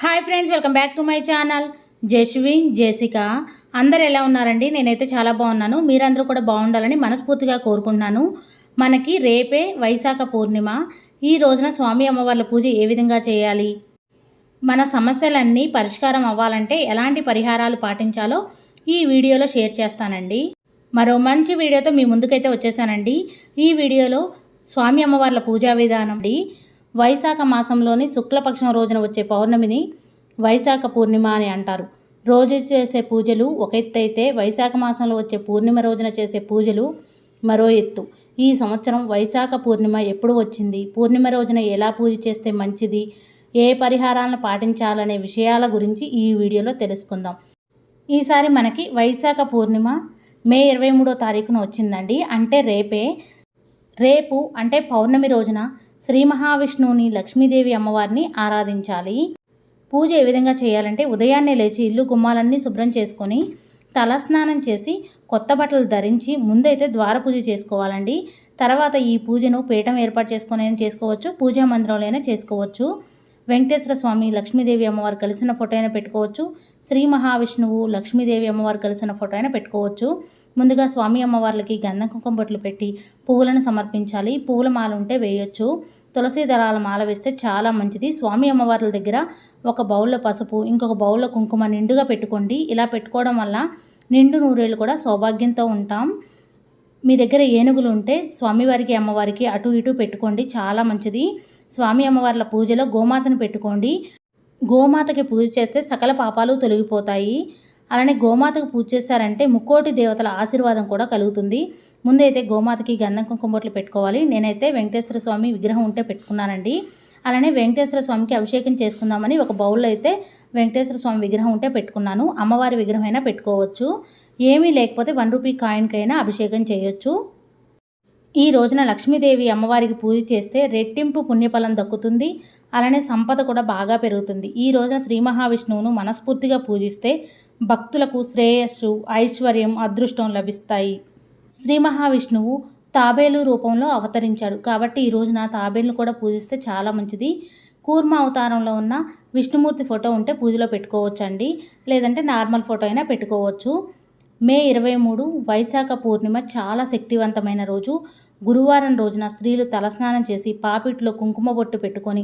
Hi friends welcome back to my channel. Jasvi Jessica అందరు ఎలా ఉన్నారండి? నేనైతే చాలా బాగున్నాను. మీరందరూ కూడా బాగుండాలని మనస్ఫూర్తిగా కోరుకుంటున్నాను. మనకి రేపే వైశాఖ పూర్ణిమ. ఈ రోజున స్వామి అమ్మవార్ల పూజ ఏ విధంగా చేయాలి? మన సమస్యలన్నీ పరిష్కారం అవ్వాలంటే ఎలాంటి పరిహారాలు పాటించాలో ఈ వీడియోలో షేర్ చేస్తానండి. మరో మంచి వీడియోతో మీ ముందుకైతే వచ్చేసానండి. ఈ వీడియోలో స్వామి అమ్మవార్ల పూజా విధానం అండి. వైశాఖ మాసంలోని శుక్లపక్షం రోజున వచ్చే పౌర్ణమిని వైశాఖ పూర్ణిమ అని అంటారు. రోజు చేసే పూజలు ఒక ఎత్తు అయితే వైశాఖ మాసంలో వచ్చే పూర్ణిమ రోజున చేసే పూజలు మరో ఎత్తు. ఈ సంవత్సరం వైశాఖ పూర్ణిమ ఎప్పుడు వచ్చింది? పూర్ణిమ రోజున ఎలా పూజ చేస్తే మంచిది? ఏ పరిహారాలను పాటించాలనే విషయాల గురించి ఈ వీడియోలో తెలుసుకుందాం. ఈసారి మనకి వైశాఖ పూర్ణిమ మే ఇరవై మూడో తారీఖున వచ్చిందండి. అంటే రేపే. రేపు అంటే పౌర్ణమి రోజున శ్రీ మహావిష్ణువుని లక్ష్మీదేవి అమ్మవారిని ఆరాధించాలి. పూజ ఏ విధంగా చేయాలంటే ఉదయాన్నే లేచి ఇల్లు గుమ్మాలన్నీ శుభ్రం చేసుకొని తలస్నానం చేసి కొత్త బట్టలు ధరించి ముందైతే ద్వార పూజ చేసుకోవాలండి. తర్వాత ఈ పూజను పీఠం ఏర్పాటు చేసుకునే చేసుకోవచ్చు పూజా మందిరంలోనే చేసుకోవచ్చు. వెంకటేశ్వర స్వామి లక్ష్మీదేవి అమ్మవారు కలిసిన ఫోటో అయినా పెట్టుకోవచ్చు. శ్రీ మహావిష్ణువు లక్ష్మీదేవి అమ్మవారు కలిసిన ఫోటో అయినా పెట్టుకోవచ్చు. ముందుగా స్వామి అమ్మవార్లకి గంధం కుంకుమ బొట్లు పెట్టి పువ్వులను సమర్పించాలి. పువ్వుల మాల ఉంటే వేయొచ్చు. తులసి దళాల మాల వేస్తే చాలా మంచిది. స్వామి అమ్మవార్ల దగ్గర ఒక బౌల్లో పసుపు ఇంకొక బౌల్లో కుంకుమ నిండుగా పెట్టుకోండి. ఇలా పెట్టుకోవడం వల్ల నిండు నూరేళ్ళు కూడా సౌభాగ్యంతో ఉంటాం. మీ దగ్గర ఏనుగులు ఉంటే స్వామివారికి అమ్మవారికి అటు ఇటు పెట్టుకోండి. చాలా మంచిది. స్వామి అమ్మవార్ల పూజలో గోమాతను పెట్టుకోండి. గోమాతకి పూజ చేస్తే సకల పాపాలు తొలగిపోతాయి. అలానే గోమాతకు పూజ చేశారంటే ముక్కోటి దేవతల ఆశీర్వాదం కూడా కలుగుతుంది. ముందైతే గోమాతకి గంధం కుంకుమ బొట్లు పెట్టుకోవాలి. నేనైతే వెంకటేశ్వర స్వామి విగ్రహం ఉంటే పెట్టుకున్నానండి. అలానే వెంకటేశ్వర స్వామికి అభిషేకం చేసుకుందామని ఒక బౌల్లో అయితే వెంకటేశ్వర స్వామి విగ్రహం ఉంటే పెట్టుకున్నాను. అమ్మవారి విగ్రహం అయినా పెట్టుకోవచ్చు. ఏమీ లేకపోతే వన్ రూపీ కాయిన్కైనా అభిషేకం చేయొచ్చు. ఈ రోజున లక్ష్మీదేవి అమ్మవారికి పూజ చేస్తే రెట్టింపు పుణ్యఫలం దక్కుతుంది. అలానే సంపద కూడా బాగా పెరుగుతుంది. ఈ రోజున శ్రీ మహావిష్ణువును మనస్ఫూర్తిగా పూజిస్తే భక్తులకు శ్రేయస్సు ఐశ్వర్యం అదృష్టం లభిస్తాయి. శ్రీ మహావిష్ణువు తాబేలు రూపంలో అవతరించాడు. కాబట్టి ఈ రోజున తాబేలును కూడా పూజిస్తే చాలా మంచిది. కూర్మ అవతారంలో ఉన్న విష్ణుమూర్తి ఫోటో ఉంటే పూజలో పెట్టుకోవచ్చండి. లేదంటే నార్మల్ ఫోటో అయినా పెట్టుకోవచ్చు. మే ఇరవై మూడు వైశాఖ పూర్ణిమ చాలా శక్తివంతమైన రోజు. గురువారం రోజున స్త్రీలు తలస్నానం చేసి పాపిట్లో కుంకుమ బొట్టు పెట్టుకొని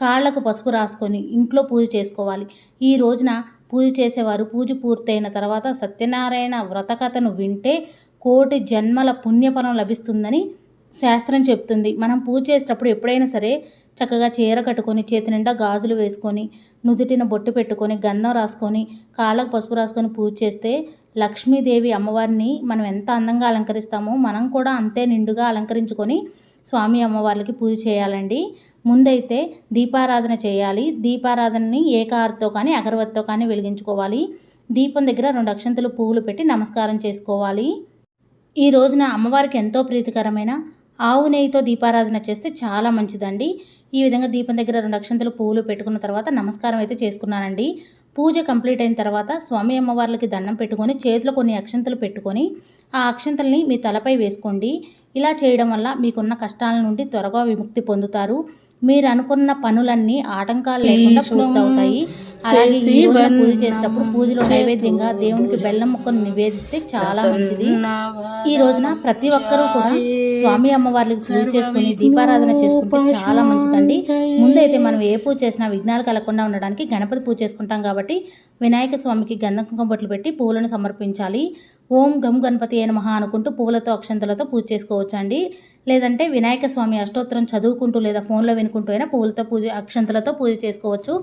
కాళ్ళకు పసుపు రాసుకొని ఇంట్లో పూజ చేసుకోవాలి. ఈ రోజున పూజ చేసేవారు. పూజ పూర్తయిన తర్వాత సత్యనారాయణ వ్రతకథను వింటే కోటి జన్మల పుణ్యఫలం లభిస్తుందని శాస్త్రం చెప్తుంది. మనం పూజ చేసేటప్పుడు ఎప్పుడైనా సరే చక్కగా చీర కట్టుకొని చేతి నిండా గాజులు వేసుకొని నుదుటిన బొట్టు పెట్టుకొని గంధం రాసుకొని కాళ్ళకు పసుపు రాసుకొని పూజ చేస్తే లక్ష్మీదేవి అమ్మవారిని మనం ఎంత అందంగా అలంకరిస్తామో మనం కూడా అంతే నిండుగా అలంకరించుకొని స్వామి అమ్మవార్లకి పూజ చేయాలండి. ముందైతే దీపారాధన చేయాలి. దీపారాధనని ఏకారతో కానీ అగరవత్తితో కానీ వెలిగించుకోవాలి. దీపం దగ్గర రెండు అక్షంతలు పువ్వులు పెట్టి నమస్కారం చేసుకోవాలి. ఈ రోజున అమ్మవారికి ఎంతో ప్రీతికరమైన ఆవు నెయ్యితో దీపారాధన చేస్తే చాలా మంచిదండి. ఈ విధంగా దీపం దగ్గర రెండు అక్షంతలు పువ్వులు పెట్టుకున్న తర్వాత నమస్కారం అయితే చేసుకున్నానండి. పూజ కంప్లీట్ అయిన తర్వాత స్వామి అమ్మవార్లకి దండం పెట్టుకొని చేతిలో కొన్ని అక్షంతలు పెట్టుకొని ఆ అక్షంతల్ని మీ తలపై వేసుకోండి. ఇలా చేయడం వల్ల మీకున్న కష్టాల నుండి త్వరగా విముక్తి పొందుతారు. మీరు అనుకున్న పనులన్నీ ఆటంకాలు లేకుండా పూర్తవుతాయి. అలాగే ఈ పూజ చేసేటప్పుడు పూజలో నైవేద్యంగా దేవునికి బెల్లం ముక్కను నివేదిస్తే చాలా మంచిది. ఈ రోజున ప్రతి ఒక్కరూ కూడా స్వామి అమ్మవార్లకి పూజ చేసుకుని దీపారాధన చేసుకుంటే చాలా మంచిదండి. ముందైతే మనం ఏ పూజ చేసినా విఘ్నాలు కలగకుండా ఉండడానికి గణపతి పూజ చేసుకుంటాం కాబట్టి వినాయక స్వామికి గంధం కుంకుమ బొట్లు పెట్టి పూలను సమర్పించాలి. ఓం గం గణపతి అయిన మహా అనుకుంటూ పువ్వులతో అక్షంతలతో పూజ చేసుకోవచ్చు అండి లేదంటే వినాయక స్వామి అష్టోత్తరం చదువుకుంటూ లేదా ఫోన్లో వినుకుంటూ అయినా పువ్వులతో పూజ అక్షంతలతో పూజ చేసుకోవచ్చు.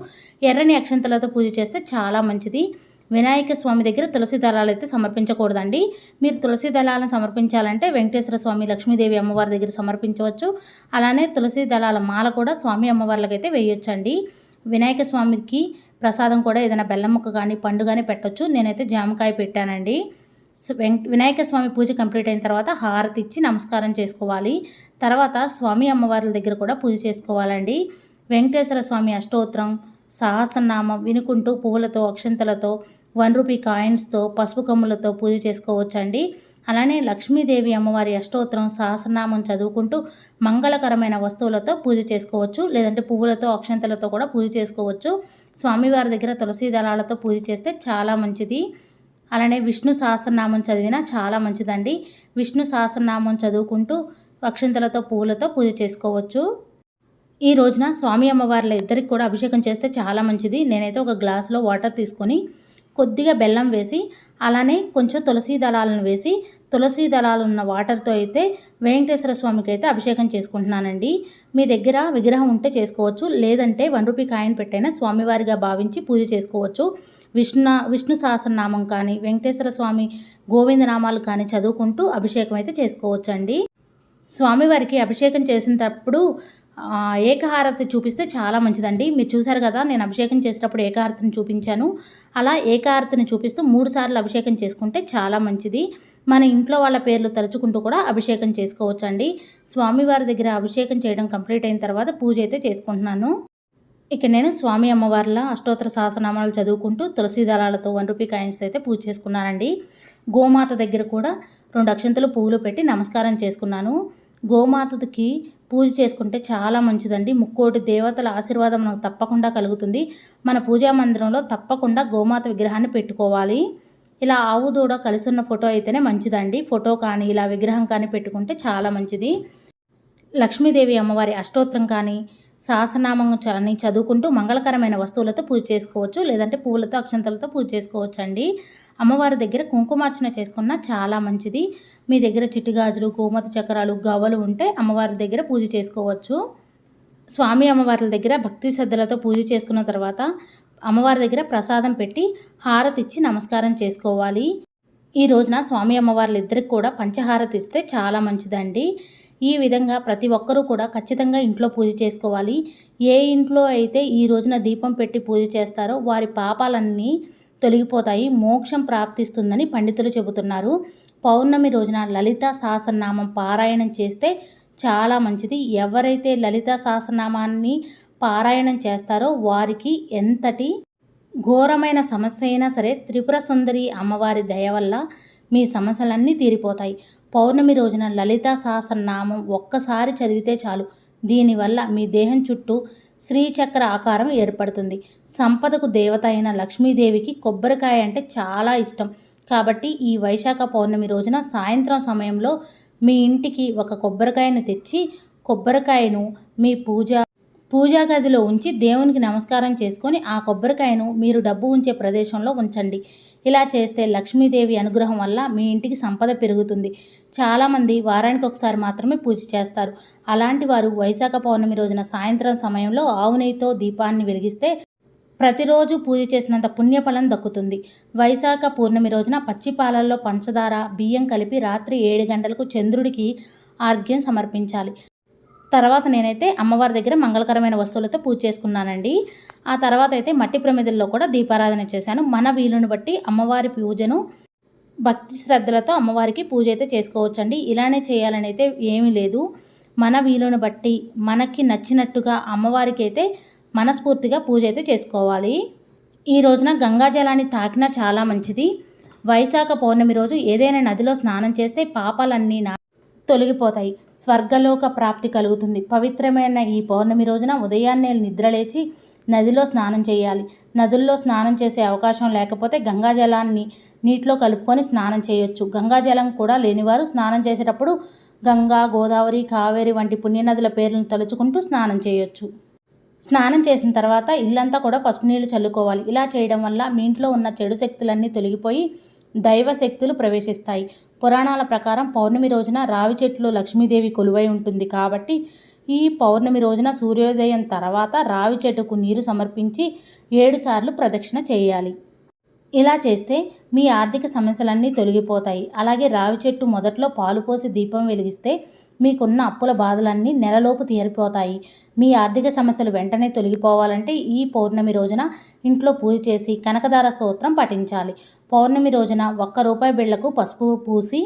ఎర్రని అక్షంతలతో పూజ చేస్తే చాలా మంచిది. వినాయక స్వామి దగ్గర తులసి దళాలు అయితే సమర్పించకూడదండి. మీరు తులసి దళాలను సమర్పించాలంటే వెంకటేశ్వర స్వామి లక్ష్మీదేవి అమ్మవారి దగ్గర సమర్పించవచ్చు. అలానే తులసి దళాల మాల కూడా స్వామి అమ్మవార్లకి అయితే వేయొచ్చండి. వినాయక స్వామికి ప్రసాదం కూడా ఏదైనా బెల్లం ముక్క కానీ పండు కానీ పెట్టొచ్చు. నేనైతే జామకాయ పెట్టానండి. వినాయక స్వామి పూజ కంప్లీట్ అయిన తర్వాత హారతి ఇచ్చి నమస్కారం చేసుకోవాలి. తర్వాత స్వామి అమ్మవార్ల దగ్గర కూడా పూజ చేసుకోవాలండి. వెంకటేశ్వర స్వామి అష్టోత్తరం సహస్రనామం వినుకుంటూ పువ్వులతో అక్షంతలతో వన్ రూపీ కాయిన్స్తో పసుపు కమ్ములతో పూజ చేసుకోవచ్చండి. అలానే లక్ష్మీదేవి అమ్మవారి అష్టోత్తరం సహస్రనామం చదువుకుంటూ మంగళకరమైన వస్తువులతో పూజ చేసుకోవచ్చు. లేదంటే పువ్వులతో అక్షంతలతో కూడా పూజ చేసుకోవచ్చు. స్వామివారి దగ్గర తులసీ దళాలతో పూజ చేస్తే చాలా మంచిది. అలానే విష్ణు సహస్రనామం చదివినా చాలా మంచిదండి. విష్ణు సహస్రనామం చదువుకుంటూ అక్షంతలతో పువ్వులతో పూజ చేసుకోవచ్చు. ఈ రోజున స్వామి అమ్మవార్ల ఇద్దరికి కూడా అభిషేకం చేస్తే చాలా మంచిది. నేనైతే ఒక గ్లాసులో వాటర్ తీసుకొని కొద్దిగా బెల్లం వేసి అలానే కొంచెం తులసి దళాలను వేసి తులసి దళాలు ఉన్న వాటర్తో అయితే వెంకటేశ్వర స్వామికి అయితే అభిషేకం చేసుకుంటున్నానండి. మీ దగ్గర విగ్రహం ఉంటే చేసుకోవచ్చు. లేదంటే వన్ రూపీ కాయిన్ పెట్టైనా స్వామివారిగా భావించి పూజ చేసుకోవచ్చు. విష్ణు విష్ణు సహస్రనామం కానీ వెంకటేశ్వర స్వామి గోవింద నామాలు కానీ చదువుకుంటూ అభిషేకం అయితే చేసుకోవచ్చండి స్వామివారికి అభిషేకం చేసినప్పుడు ఏకహారతి చూపిస్తే చాలా మంచిదండి. మీరు చూసారు కదా నేను అభిషేకం చేసేటప్పుడు ఏకహారతిని చూపించాను. అలా ఏకహారతిని చూపిస్తూ మూడు సార్లు అభిషేకం చేసుకుంటే చాలా మంచిది. మన ఇంట్లో వాళ్ళ పేర్లు తలుచుకుంటూ కూడా అభిషేకం చేసుకోవచ్చండి. స్వామివారి దగ్గర అభిషేకం చేయడం కంప్లీట్ అయిన తర్వాత పూజ అయితే చేసుకుంటున్నాను. ఇక నేను స్వామి అమ్మవార్ల అష్టోత్తర సహస్రనామాలు చదువుకుంటూ తులసి దళాలతో వన్ రూపీ కాయిన్స్ అయితే పూజ చేసుకున్నానండి. గోమాత దగ్గర కూడా రెండు అక్షంతలు పువ్వులు పెట్టి నమస్కారం చేసుకున్నాను. గోమాతకి పూజ చేసుకుంటే చాలా మంచిదండి. ముక్కోటి దేవతల ఆశీర్వాదం మనకు తప్పకుండా కలుగుతుంది. మన పూజా మందిరంలో తప్పకుండా గోమాత విగ్రహాన్ని పెట్టుకోవాలి. ఇలా ఆవు దూడ కలిసి ఉన్న ఫోటో అయితేనే మంచిదండి. ఫోటో కానీ ఇలా విగ్రహం కానీ పెట్టుకుంటే చాలా మంచిది. లక్ష్మీదేవి అమ్మవారి అష్టోత్తరం కానీ సహస్రనామం కానీ చదువుకుంటూ మంగళకరమైన వస్తువులతో పూజ చేసుకోవచ్చు లేదంటే పువ్వులతో అక్షంతలతో పూజ చేసుకోవచ్చు అండి అమ్మవారి దగ్గర కుంకుమార్చన చేసుకున్న చాలా మంచిది. మీ దగ్గర చిట్టుగాజులు గోమతి చక్రాలు గవ్వలు ఉంటే అమ్మవారి దగ్గర పూజ చేసుకోవచ్చు. స్వామి అమ్మవార్ల దగ్గర భక్తి శ్రద్ధలతో పూజ చేసుకున్న తర్వాత అమ్మవారి దగ్గర ప్రసాదం పెట్టి హారతి ఇచ్చి నమస్కారం చేసుకోవాలి. ఈ రోజున స్వామి అమ్మవార్లు ఇద్దరికి కూడా పంచహారతి ఇస్తే చాలా మంచిదండి. ఈ విధంగా ప్రతి ఒక్కరూ కూడా ఖచ్చితంగా ఇంట్లో పూజ చేసుకోవాలి. ఏ ఇంట్లో అయితే ఈ రోజున దీపం పెట్టి పూజ చేస్తారో వారి పాపాలన్నీ తొలగిపోతాయి. మోక్షం ప్రాప్తిస్తుందని పండితులు చెబుతున్నారు. పౌర్ణమి రోజున లలిత సహస్రనామం పారాయణం చేస్తే చాలా మంచిది. ఎవరైతే లలిత సహస్రనామాన్ని పారాయణం చేస్తారో వారికి ఎంతటి ఘోరమైన సమస్య అయినా సరే త్రిపుర సుందరి అమ్మవారి దయ వల్ల మీ సమస్యలన్నీ తీరిపోతాయి. పౌర్ణమి రోజున లలిత సహస్రనామం ఒక్కసారి చదివితే చాలు. దీనివల్ల మీ దేహం చుట్టూ శ్రీచక్ర ఆకారం ఏర్పడుతుంది. సంపదకు దేవత అయిన లక్ష్మీదేవికి కొబ్బరికాయ అంటే చాలా ఇష్టం. కాబట్టి ఈ వైశాఖ పౌర్ణమి రోజున సాయంత్రం సమయంలో మీ ఇంటికి ఒక కొబ్బరికాయను తెచ్చి కొబ్బరికాయను మీ పూజ పూజా గదిలో ఉంచి దేవునికి నమస్కారం చేసుకొని ఆ కొబ్బరికాయను మీరు డబ్బు ఉంచే ప్రదేశంలో ఉంచండి. ఇలా చేస్తే లక్ష్మీదేవి అనుగ్రహం వల్ల మీ ఇంటికి సంపద పెరుగుతుంది. చాలామంది వారానికి ఒకసారి మాత్రమే పూజ చేస్తారు. అలాంటి వారు వైశాఖ పౌర్ణమి రోజున సాయంత్రం సమయంలో ఆవు నెయ్యితో దీపాన్ని వెలిగిస్తే ప్రతిరోజు పూజ చేసినంత పుణ్యఫలం దక్కుతుంది. వైశాఖ పూర్ణమి రోజున పచ్చి పాలల్లో పంచదార బియ్యం కలిపి రాత్రి ఏడు గంటలకు చంద్రుడికి ఆర్ఘ్యం సమర్పించాలి. తర్వాత నేనైతే అమ్మవారి దగ్గర మంగళకరమైన వస్తువులతో పూజ చేసుకున్నానండి. ఆ తర్వాత అయితే మట్టి ప్రమిదల్లో కూడా దీపారాధన చేశాను. మన వీలుని బట్టి అమ్మవారి పూజను భక్తి శ్రద్ధలతో అమ్మవారికి పూజ అయితే చేసుకోవచ్చండి. ఇలానే చేయాలని అయితే ఏమీ లేదు. మన వీలుని బట్టి మనకి నచ్చినట్టుగా అమ్మవారికి అయితే మనస్ఫూర్తిగా పూజ అయితే చేసుకోవాలి. ఈ రోజున గంగాజలాన్ని తాకినా చాలా మంచిది. వైశాఖ పౌర్ణమి రోజు ఏదైనా నదిలో స్నానం చేస్తే పాపాలన్నీ నా తొలగిపోతాయి. స్వర్గలోక ప్రాప్తి కలుగుతుంది. పవిత్రమైన ఈ పౌర్ణమి రోజున ఉదయాన్నే నిద్రలేచి నదిలో స్నానం చేయాలి. నదుల్లో స్నానం చేసే అవకాశం లేకపోతే గంగాజలాన్ని నీటిలో కలుపుకొని స్నానం చేయొచ్చు. గంగాజలం కూడా లేనివారు స్నానం చేసేటప్పుడు గంగా గోదావరి కావేరి వంటి పుణ్యనదుల పేర్లను తలుచుకుంటూ స్నానం చేయొచ్చు. స్నానం చేసిన తర్వాత ఇల్లంతా కూడా పసుపు నీళ్ళు చల్లుకోవాలి. ఇలా చేయడం వల్ల మీ ఇంట్లో ఉన్న చెడు శక్తులన్నీ తొలగిపోయి దైవ శక్తులు ప్రవేశిస్తాయి. పురాణాల ప్రకారం పౌర్ణమి రోజున రావి చెట్లు లక్ష్మీదేవి కొలువై ఉంటుంది కాబట్టి ఈ పౌర్ణమి రోజున సూర్యోదయం తర్వాత రావి చెట్టుకు నీరు సమర్పించి ఏడుసార్లు ప్రదక్షిణ చేయాలి. ఇలా చేస్తే మీ ఆర్థిక సమస్యలన్నీ తొలగిపోతాయి. అలాగే రావి చెట్టు మొదట్లో పాలు పోసి దీపం వెలిగిస్తే మీకున్న అప్పుల బాధలన్నీ నెలలోపు తీరిపోతాయి. మీ ఆర్థిక సమస్యలు వెంటనే తొలగిపోవాలంటే ఈ పౌర్ణమి రోజున ఇంట్లో పూజ చేసి కనకదార స్తోత్రం పఠించాలి. పౌర్ణమి రోజున ఒక్క రూపాయి బిళ్ళకు పసుపు పూసి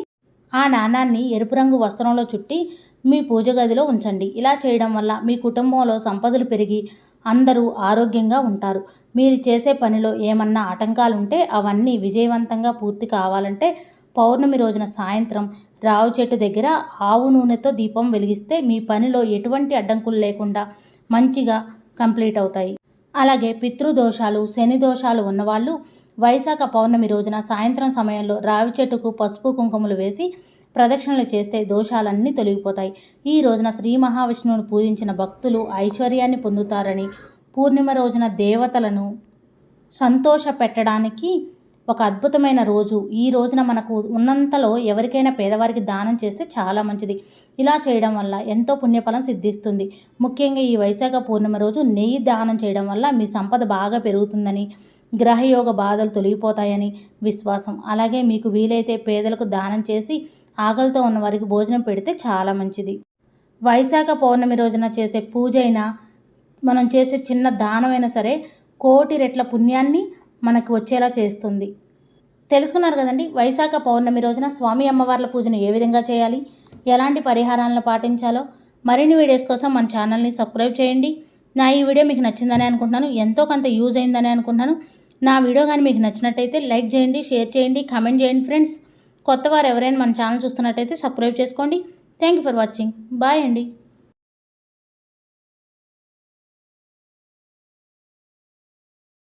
ఆ నాణాన్ని ఎరుపు రంగు వస్త్రంలో చుట్టి మీ పూజ గదిలో ఉంచండి. ఇలా చేయడం వల్ల మీ కుటుంబంలో సంపదలు పెరిగి అందరూ ఆరోగ్యంగా ఉంటారు. మీరు చేసే పనిలో ఏమన్నా ఆటంకాలుంటే అవన్నీ విజయవంతంగా పూర్తి కావాలంటే పౌర్ణమి రోజున సాయంత్రం రావు చెట్టు దగ్గర ఆవు నూనెతో దీపం వెలిగిస్తే మీ పనిలో ఎటువంటి అడ్డంకులు లేకుండా మంచిగా కంప్లీట్ అవుతాయి. అలాగే పితృదోషాలు శని దోషాలు ఉన్నవాళ్ళు వైశాఖ పౌర్ణమి రోజున సాయంత్రం సమయంలో రావి చెట్టుకు పసుపు కుంకుమలు వేసి ప్రదక్షిణలు చేస్తే దోషాలన్నీ తొలగిపోతాయి. ఈ రోజున శ్రీ మహావిష్ణువును పూజించిన భక్తులు ఐశ్వర్యాన్ని పొందుతారని పూర్ణిమ రోజున దేవతలను సంతోష పెట్టడానికి ఒక అద్భుతమైన రోజు. ఈ రోజున మనకు ఉన్నంతలో ఎవరికైనా పేదవారికి దానం చేస్తే చాలా మంచిది. ఇలా చేయడం వల్ల ఎంతో పుణ్యఫలం సిద్ధిస్తుంది. ముఖ్యంగా ఈ వైశాఖ పూర్ణిమ రోజు నెయ్యి దానం చేయడం వల్ల మీ సంపద బాగా పెరుగుతుందని గ్రహయోగ బాధలు తొలగిపోతాయని విశ్వాసం. అలాగే మీకు వీలైతే పేదలకు దానం చేసి ఆకలితో ఉన్న వారికి భోజనం పెడితే చాలా మంచిది. వైశాఖ పౌర్ణమి రోజున చేసే పూజ అయినా మనం చేసే చిన్న దానమైనా సరే కోటి రెట్ల పుణ్యాన్ని మనకు వచ్చేలా చేస్తుంది. తెలుసుకున్నారు కదండి వైశాఖ పౌర్ణమి రోజున స్వామి అమ్మవార్ల పూజను ఏ విధంగా చేయాలి ఎలాంటి పరిహారాలను పాటించాలో మరిన్ని వీడియోస్ కోసం మన ఛానల్ని సబ్స్క్రైబ్ చేయండి. నా ఈ వీడియో మీకు నచ్చిందని అనుకుంటున్నాను ఎంతో కొంత యూజ్ అయిందని అనుకుంటున్నాను. నా వీడియో కానీ మీకు నచ్చినట్టయితే లైక్ చేయండి షేర్ చేయండి కామెంట్ చేయండి ఫ్రెండ్స్. కొత్త వారు ఎవరైనా మన ఛానల్ చూస్తున్నట్టయితే సబ్స్క్రైబ్ చేసుకోండి. Thank you for watching. Bye అండి.